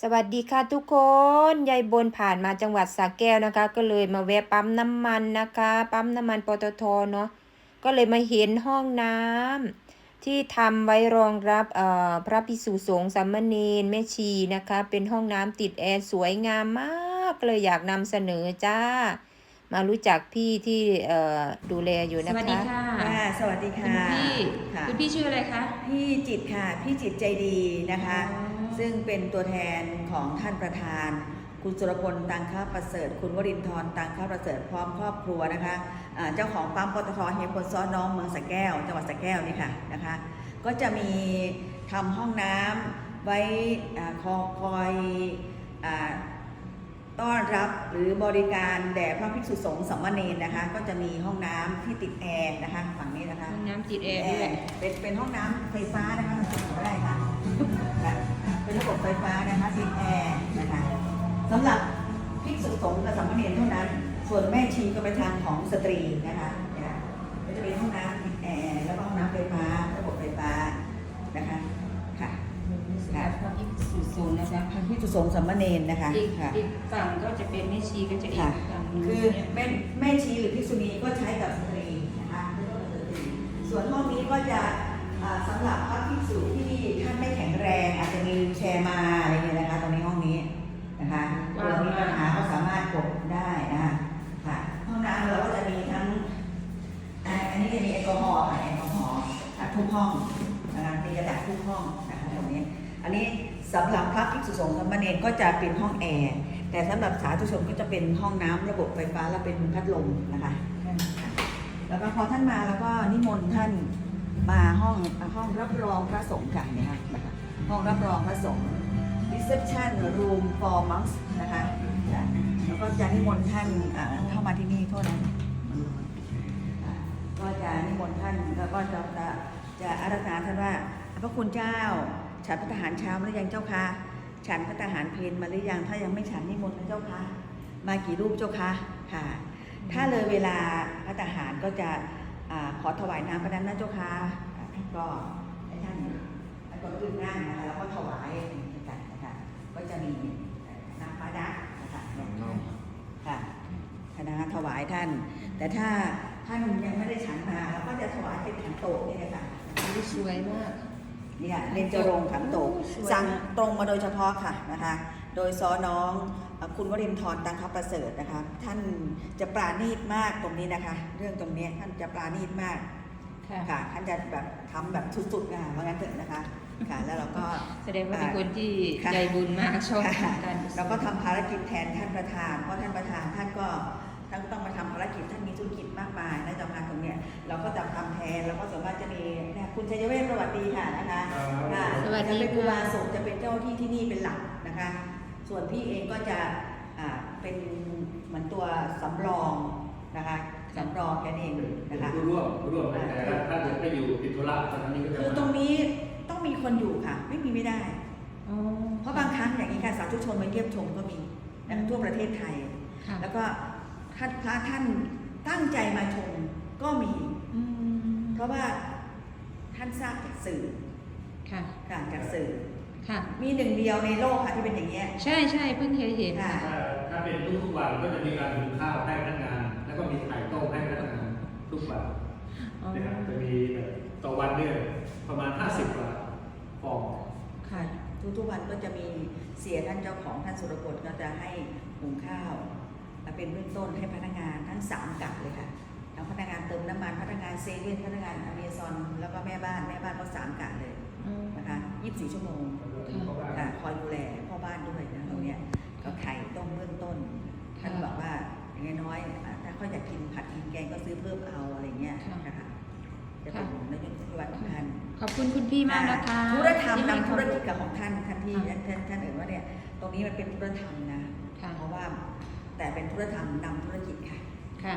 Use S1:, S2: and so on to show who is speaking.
S1: สวัสดีค่ะทุกคน ยายบนผ่านมาจังหวัดสระแก้วนะคะ ก็เลยมาแวะปั๊มน้ำมันนะคะ ปั๊มน้ำมันปตทเนาะ ก็เลยมาเห็นห้องน้ำที่ทำไว้รองรับเอ่อพระภิกษุสงฆ์สามเณรแม่ชีนะคะ เป็นห้องน้ำติดแอร์สวยงามมากเลยอยากนำเสนอจ้า มารู้จักพี่ที่เอ่อดูแลอยู่
S2: ส
S1: นะคะ
S2: วัสดีค่ะ
S3: ค่ะสวัสดี
S2: คุ
S3: ค่ะ
S2: ณพี่
S3: ค่ะ
S2: คุณพี่ชื่ออะไรคะ
S3: พี่จิตรค่ะ พี่จิตรใจดีนะคะ
S2: อ๋อ
S3: ซึ่งเป็นตัวแทนของท่านประธาน คุณสุรพลตังค้าประเสริฐ คุณวรินทร์ตังค้าประเสริฐพร้อมครอบครัวนะคะอ่าเจ้าของปั๊มปตทเฮียพลซ้อนน้องเมืองสระแก้ว จังหวัดสระแก้วนี่ค่ะนะคะ ก็จะมีทำห้องน้ำไว้อ่าคอคอยอา ต้อนรับหรือบริการแด่พระภิกษุสงฆ์สัมมเนรนะคะ ก็จะมีห้องน้ำที่ติดแอร์นะคะฝั่งนี้นะคะ
S2: ห้องน้ำติดแอร์ด้วย
S3: เป็นเป็นห้องน้ำไฟฟ้านะคะมันติดได้ค่ะค่ะเป็นระบบไฟฟ้านะคะติดแอร์นะคะสำหรับภิกษุสงฆ์กับสามเณรเท่านั้น ส่วนแม่ชีก็ไปทางของสตรีนะคะเนี่ยก็จะเป็นห้องน้ำติดแอร์แล้วก็ห้องน้ำไฟฟ้าระบบไฟฟ้านะคะค่ะ
S2: ค่ะพระภิกษุสงฆ์นะคะ
S3: ทางภิก ษุสงฆ์สามเณรนะคะ
S2: อีก
S3: ค่ะ
S2: อีกฝั่งก็จะเป็นแม่ชีก็จะอีก
S3: ค่ะ
S2: ฝั่งหนึง
S3: คือแม่แม่ชีหรือภิกษุณีก็ใช้กับสตรีนะคะส่วนห้องนี้ก็จะอ่าสำหรับพระภิกษุที่ท่านไม่แข็งแรง อาจจะมีวีลแชร์มาอะไรอย่างเงี้ยนะคะตรงนี้ห้องนี้นะคะเวลามีปัญหาก็สามารถกดได้นะคะค่ะห้องน้ำเราก็จะมีทั้งอ่าอันนี้จะมีแอลกอฮอล์ค่ะแอลกอฮอล์อะทุกห้องนะคะมีกระดาษทุกห้องนะคะตรงนี้ อันนี้สำหรับพระภิกษุสงฆ์สามเณรก็จะเป็นห้องแอร์แต่สำหรับสาธุชนก็จะเป็นห้องน้ำระบบไฟฟ้าและเป็นพัดลมนะคะ แล้วก็พอท่านมาแล้วก็นิมนต์ท่านมาห้องห้องรับรองพระสงฆ์ค่ะเนี่ยค่ะนะคะห้องรับรองพระสงฆ์ reception room for monks นะคะแล้วก็จะนิมนต์ท่านเข้ามาที่นี่โทษนะก็จะนิมนต์ท่านแล้วก็จะจะจะอาราธนาท่านว่าพระคุณเจ้า ฉันพระทหารเช้ามาหรือยังเจ้าคะฉันพระทหารเพลมาหรือยังถ้ายังไม่ฉันนิมนต์นะเจ้าคะมากี่รูปเจ้าคะค่ะ ถ้าเลยเวลาพระทหารก็จะอาขอถวายน้ำพระนั้นนะเจ้าค่ะอ่าท่านก็ให้ท่านท่านก็ขึ้นนั่งนะคะแล้วก็ถวายกันนะคะก็จะมีน้ำพระดักนะคะค่ะคณะถวายท่าน แต่ถ้าท่านยังไม่ได้ฉันมาเราก็จะถวายเป็นขันโตกนี่เลยค่ะ
S2: อุ๊ยสวยมาก
S3: นี่ค่ะเรนจรงค์ขันโตก
S2: สวย
S3: สั่งตรงมาโดยเฉพาะค่ะนะคะ โดยซอน้องเอ่อคุณวรินทร์ตังคประเสริฐนะคะ ท่านจะปราณีตมากตรงนี้นะคะ เรื่องตรงนี้ท่านจะปราณีตมาก
S2: ค่ะ
S3: ค่ะท่านจะแบบทำแบบสุดๆนะคะเพราะงั้นเถอะนะคะค่ะแล้วเราก็
S2: แสดงว่าเป็นคนที่
S3: ค่ะ
S2: ใจบุญมากชอบ
S3: ค่ะ
S2: ทำการ
S3: เราก็ทำภารกิจแทนท่านประธาน เพราะท่านประธานท่านก็ท่านก็ต้องมาทำภารกิจท่าน มีธุรกิจมากมายนะเจ้าค่ะตรงเนี้ยเราก็จะทำแทนแล้วก็ส่วนมากจะมีเนี่ยคุณชัยเวชสวัสดีค่ะนะคะค่ะ
S2: สวัส
S3: จะ
S2: ดี
S3: เป็นครูบา
S2: ค่ะ
S3: สงฆ์จะเป็นเจ้าที่ที่นี่เป็นหลักนะคะ ส่วนพี่เองก็จะอ่าเป็นเหมือนตัวสำรองนะคะสำรองแค่นั้นเองนะคะ
S4: ผู้ร่วมผู้ร่วมแต่ถ้าถ้าเกิดไม่อยู่ติดธุระตอนนี้ก็จะ
S3: คือตรงนี้ต้องมีคนอยู่ค่ะ ไม่มีไม่ได้
S2: อ๋อ
S3: เพราะบางครั้งอย่างนี้ค่ะสาธุชนมาเยี่ยมชมก็มีนะคะทั่วประเทศไทย
S2: ค่ะ
S3: แล้วก็ท่านพระท่าน ตั้งใจมาชมก็มี
S2: อืม
S3: เพราะว่าท่านทราบจากสื่อ
S2: ค่ะ
S3: ค่ะจากสื่อ
S2: ค่ะ
S3: มีหนึ่งเดียวในโลกค่ะที่เป็นอย่างเงี้ย
S2: ใช่ใช่เพิ่งเคยเห็น
S3: ค่ะ
S4: ถ้าถ้าเป็นทุกๆวันก็จะมีการหุงข้าวให้พนักงาน แล้วก็มีไข่ต้มให้พนักงานทุกวัน
S2: อ๋อ
S4: นะครับจะมีแบบต่อวันเนี่ยประมาณ 50กว่าฟอง
S3: ค่ะทุกๆวันก็จะมีเสียท่านเจ้าของท่านสุรกฎก็จะให้หุงข้าว และเป็นเบื้องต้นให้พนักงานทั้งสามกะเลยค่ะทั้งพนักงานเติมน้ำมันพนักงานเซเว่นพนักงานอเมซอนแล้วก็แม่บ้านแม่บ้านก็สามกะเลย
S2: อืม
S3: นะคะ24 ชั่วโมงค่ะคอยดูแลพ่อบ้านด้วยนะตรงเนี้ยก็ไข่ต้มเบื้องต้นท่านบอกว่าอย่างน้อยๆอะถ้าเขาอยากกินผัดกินแกงก็ซื้อเพิ่มเอาอะไรเงี้ย
S2: ค่ะ
S3: นะคะจะเป็นนโยบายของท่าน
S2: ขอบคุณคุณพี่มากนะคะ
S3: ธุรธรรม
S2: ที่ให้
S3: นำธุรกิจ
S2: ความ
S3: กับของท่านท่านที่
S2: ค่ะ
S3: ท่านท่านเอ่ยว่าเนี่ยตรงนี้มันเป็นธุรธรรมนะ
S2: ค่ะ
S3: เพราะว่า แต่เป็นธุรธรรมนำธุรกิจค่ะ
S2: ค่ะ